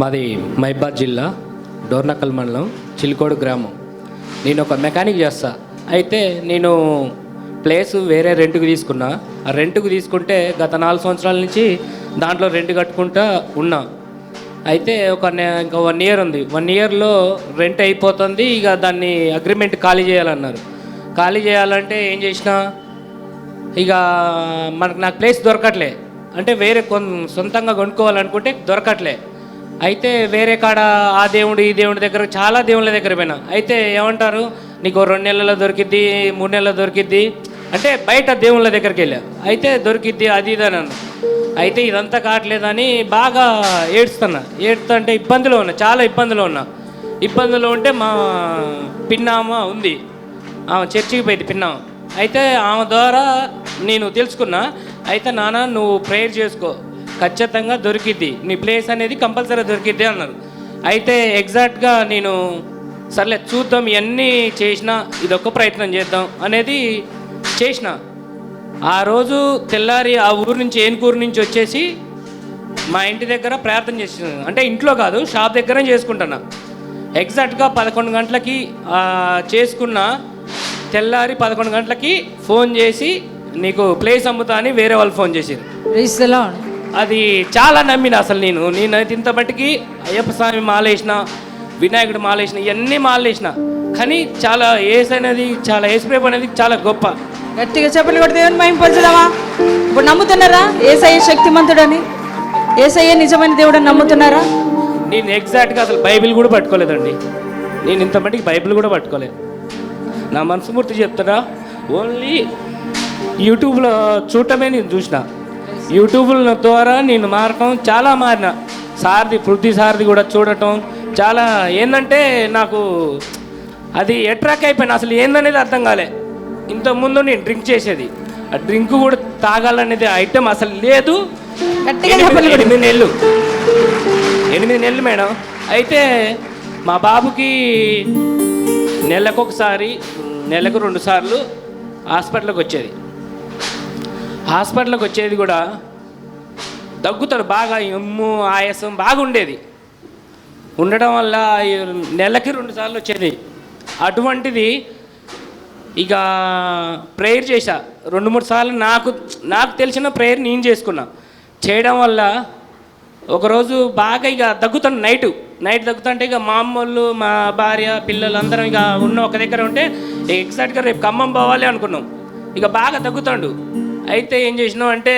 మాది మైబాద్ జిల్లా డోర్నకల్ మండలం చిలుకోడు గ్రామం. నేను ఒక మెకానిక్ చేస్తా. అయితే నేను ప్లేస్ వేరే రెంట్కి తీసుకున్నా. ఆ రెంట్కి తీసుకుంటే గత నాలుగు సంవత్సరాల నుంచి దాంట్లో రెంట్ కట్టుకుంటా ఉన్నా. అయితే ఒక ఇంకా వన్ ఇయర్ ఉంది. వన్ ఇయర్లో రెంట్ అయిపోతుంది. ఇక దాన్ని అగ్రిమెంట్ ఖాళీ చేయాలన్నారు. ఖాళీ చేయాలంటే ఏం చేసినా ఇక మనకు నాకు ప్లేస్ దొరకట్లే. అంటే వేరే కొన్ సొంతంగా కొనుక్కోవాలనుకుంటే దొరకట్లే. అయితే వేరే కాడ ఆ దేవుడు ఈ దేవుడి దగ్గర చాలా దేవుళ్ళ దగ్గర పోయినా. అయితే ఏమంటారు? నీకు రెండు నెలల్లో దొరికిద్ది మూడు నెలల్లో దొరికిద్ది. అంటే బయట దేవుళ్ళ దగ్గరికి వెళ్ళా. అయితే దొరికిద్ది అది ఇది అని అయితే ఇదంతా కావట్లేదని బాగా ఏడుస్తున్నా. ఏడుస్తుంటే ఇబ్బందిలో ఉన్నా చాలా ఇబ్బందిలో ఉన్నా. ఇబ్బందిలో ఉంటే మా పిన్నామ ఉంది. ఆమె చర్చికి పోయింది పిన్నామ. అయితే ఆమె ద్వారా నేను తెలుసుకున్నా. అయితే నాన్న నువ్వు ప్రేయర్ చేసుకో. ఖచ్చితంగా దొరికిద్ది. నీ ప్లేస్ అనేది కంపల్సరీ దొరికిద్ది అన్నారు. అయితే ఎగ్జాక్ట్గా నేను సర్లే చూద్దాం ఇవన్నీ చేసినా ఇదొక ప్రయత్నం చేద్దాం అనేది చేసిన. ఆ రోజు తెల్లారి ఆ ఊరు నుంచి ఏనుకూరు నుంచి వచ్చేసి మా ఇంటి దగ్గర ప్రార్థన చేస్తున్నాను అంటే ఇంట్లో కాదు షాప్ దగ్గర చేసుకుంటున్నా. ఎగ్జాక్ట్గా పదకొండు గంటలకి చేసుకున్న. తెల్లారి పదకొండు గంటలకి ఫోన్ చేసి నీకు ప్లేస్ అమ్ముతా అని వేరే వాళ్ళు ఫోన్ చేసారు అది చాలా నమ్మిన అసలు నేను. నేను అయితే ఇంత మట్టికి అయ్యప్ప స్వామి మాలేసిన వినాయకుడు మాలేసిన ఇవన్నీ మాలేసిన. కానీ చాలా ఏస్ అనేది చాలా ఏసుప్రేప్ అనేది చాలా గొప్ప. గట్టిగా చెప్పలు కొడితే దేవుని మహింపరచుదామా? ఇప్పుడు నమ్ముతున్నారా? ఏసయ్య శక్తిమంతుడని? ఏసయ్య నిజమైన దేవుడని నమ్ముతున్నారా? నేను ఎగ్జాక్ట్గా అసలు బైబిల్ కూడా పట్టుకోలేదండి. నేను ఇంత మట్టికి బైబిల్ కూడా పట్టుకోలేదు. నా మనసుమూర్తి చెప్తున్నా ఓన్లీ యూట్యూబ్లో చూడటమే నేను చూసిన. యూట్యూబ్ల ద్వారా నేను మారటం చాలా మారిన. సారథి పృథ్వీ సారథి కూడా చూడటం చాలా ఏంటంటే నాకు అది అట్రాక్ అయిపోయిన అసలు ఏందనేది అర్థం కాలే. ఇంతకుముందు నేను డ్రింక్ చేసేది. ఆ డ్రింక్ కూడా తాగాలనేది ఐటెం అసలు లేదు. ఎనిమిది- నెలలు. ఎనిమిది నెలలు మేడం. అయితే మా బాబుకి నెలకు ఒకసారి నెలకు రెండు సార్లు హాస్పిటల్కి వచ్చేది. హాస్పిటల్కి వచ్చేది కూడా దగ్గుతాడు బాగా ఎమ్ము ఆయాసం బాగా ఉండేది ఉండడం వల్ల నెలకి రెండు సార్లు వచ్చేది. అటువంటిది ఇక ప్రేయర్ చేశా. రెండు మూడు సార్లు నాకు నాకు తెలిసిన ప్రేయర్ నేను చేసుకున్నా. చేయడం వల్ల ఒకరోజు బాగా ఇక దగ్గుతాను నైట్. నైట్ దగ్గుతుంటే ఇక మా అమ్మోళ్ళు మా భార్య పిల్లలు అందరం ఇక ఉన్న ఒక దగ్గర ఉంటే ఎగ్జాక్ట్గా రేపు ఖమ్మం పోవాలి అనుకున్నాం. ఇక బాగా దగ్గుతాడు. అయితే ఏం చేసినాం అంటే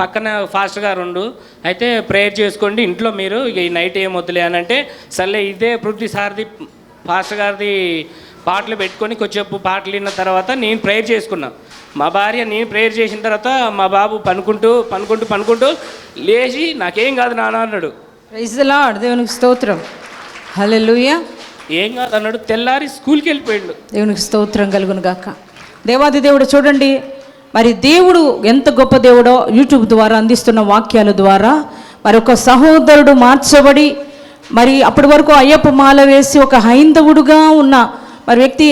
పక్కన ఫాస్ట్గా రెండు అయితే ప్రేయర్ చేసుకోండి ఇంట్లో మీరు. ఈ నైట్ ఏం వద్దులే అని అంటే సర్లే ఇదే పృథ్వీ సార్ది ఫాస్ట్ గారిది పాటలు పెట్టుకొని కొంచెంసేపు పాటలు విన్న తర్వాత నేను ప్రేయర్ చేసుకున్నా. మా భార్య నేను ప్రేయర్ చేసిన తర్వాత మా బాబు పనుకుంటూ పనుకుంటూ పనుకుంటూ లేచి నాకేం కాదు నాన్న అన్నాడు. లార్డ్ దేవునికి స్తోత్రం. హల్లెలూయా ఏం కాదు అన్నాడు తెల్లారి స్కూల్కి వెళ్ళిపోయాడు. దేవునికి స్తోత్రం కలుగును గాక. దేవాది దేవుడు చూడండి మరి దేవుడు ఎంత గొప్ప దేవుడో యూట్యూబ్ ద్వారా అందిస్తున్న వాక్యాల ద్వారా మరి ఒక సహోదరుడు మార్చబడి మరి అప్పటి వరకు అయ్యప్ప మాల వేసి ఒక హైందవుడుగా ఉన్న మరి వ్యక్తి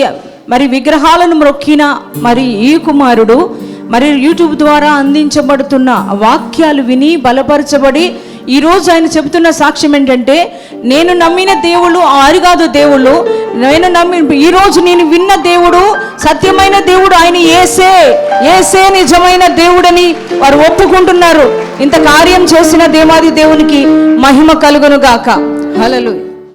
మరి విగ్రహాలను మొక్కిన మరి ఈ కుమారుడు మరి యూట్యూబ్ ద్వారా అందించబడుతున్న వాక్యాలు విని బలపరచబడి ఈరోజు ఆయన చెబుతున్న సాక్ష్యం ఏంటంటే నేను నమ్మిన దేవుళ్ళు ఆరుగాదు దేవుళ్ళు. నేను నమ్మి ఈరోజు నేను విన్న దేవుడు సత్యమైన దేవుడు ఆయన ఏసే ఏసే నిజమైన దేవుడని వారు ఒప్పుకుంటున్నారు. ఇంత కార్యం చేసిన దేవాది దేవునికి మహిమ కలుగును గాక. హలలు